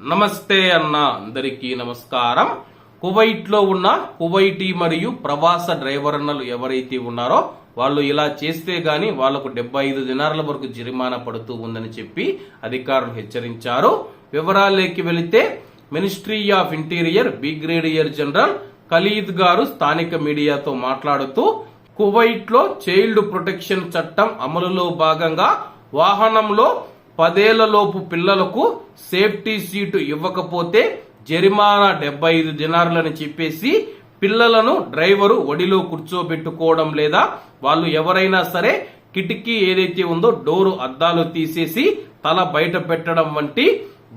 నమస్తే అన్న అందరికీ నమస్కారం. కువైట్లో ఉన్న కువైటీ మరియు ప్రవాస డ్రైవర్ అన్నలు ఎవరైతే ఉన్నారో వాళ్ళు ఇలా చేస్తే గాని వాళ్ళకు డెబ్బై ఐదు దినార్ల వరకు జరిమానా పడుతూ ఉందని చెప్పి అధికారులు హెచ్చరించారు. వివరాల్లోకి వెళితే ministry of interior brigadier general Khalid గారు స్థానిక మీడియాతో మాట్లాడుతూ కువైట్లో చైల్డ్ ప్రొటెక్షన్ చట్టం అమలులో భాగంగా వాహనంలో పదేళ్ళలోపు పిల్లలకు సేఫ్టీ సీటు ఇవ్వకపోతే జరిమానా డెబ్బై ఐదు దినారులని చెప్పేసి పిల్లలను డ్రైవరు ఒడిలో కూర్చోబెట్టుకోవడం లేదా వాళ్ళు ఎవరైనా సరే కిటికీ ఏదైతే ఉందో డోరు అద్దాలు తీసేసి తల బయట పెట్టడం వంటి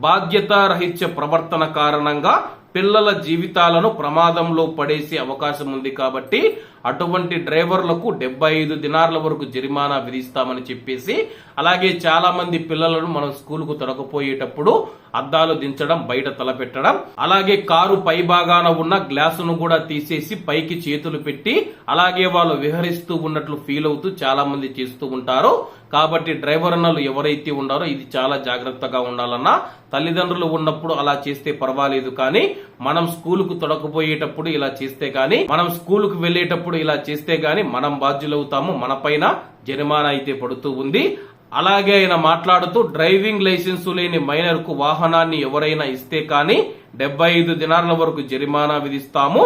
బాధ్యతారహిత్య ప్రవర్తన కారణంగా పిల్లల జీవితాలను ప్రమాదంలో పడేసే అవకాశం ఉంది కాబట్టి అటువంటి డ్రైవర్లకు డెబ్బై ఐదు దినార్ల వరకు జరిమానా విధిస్తామని చెప్పేసి అలాగే చాలా మంది పిల్లలను మనం స్కూలుకు తొడకపోయేటప్పుడు అద్దాలు దించడం బయట తలపెట్టడం అలాగే కారు పై భాగాన ఉన్న గ్లాసును కూడా తీసేసి పైకి చేతులు పెట్టి అలాగే వాళ్ళు విహరిస్తూ ఉన్నట్లు ఫీల్ అవుతూ చాలా మంది చేస్తూ ఉంటారు. కాబట్టి డ్రైవర్ అన్నలు ఎవరైతే ఉన్నారో ఇది చాలా జాగ్రత్తగా ఉండాలన్నా తల్లిదండ్రులు ఉన్నప్పుడు అలా చేస్తే పర్వాలేదు కానీ మనం స్కూలుకు తొడకపోయేటప్పుడు ఇలా చేస్తే గాని మనం స్కూలుకు వెళ్ళేటప్పుడు ఇలా చేస్తే గాని మనం బాధ్యులవుతాము. మన పైన జరిమానా అయితే పడుతూ ఉంది. అలాగే ఆయన మాట్లాడుతూ డ్రైవింగ్ లైసెన్సు లేని మైనర్కు వాహనాన్ని ఎవరైనా ఇస్తే కానీ డెబ్బై ఐదు దినాల వరకు జరిమానా విధిస్తాము.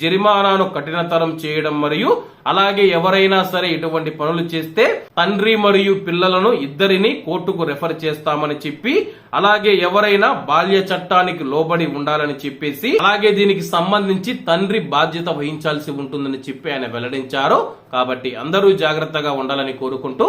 జరిమానాను కఠినతరం చేయడం మరియు అలాగే ఎవరైనా సరే ఇటువంటి పనులు చేస్తే తండ్రి మరియు పిల్లలను ఇద్దరిని కోర్టుకు రెఫర్ చేస్తామని చెప్పి అలాగే ఎవరైనా బాల్య చట్టానికి లోబడి ఉండాలని చెప్పేసి అలాగే దీనికి సంబంధించి తండ్రి బాధ్యత వహించాల్సి ఉంటుందని చెప్పి ఆయన వెల్లడించారు. కాబట్టి అందరూ జాగ్రత్తగా ఉండాలని కోరుకుంటూ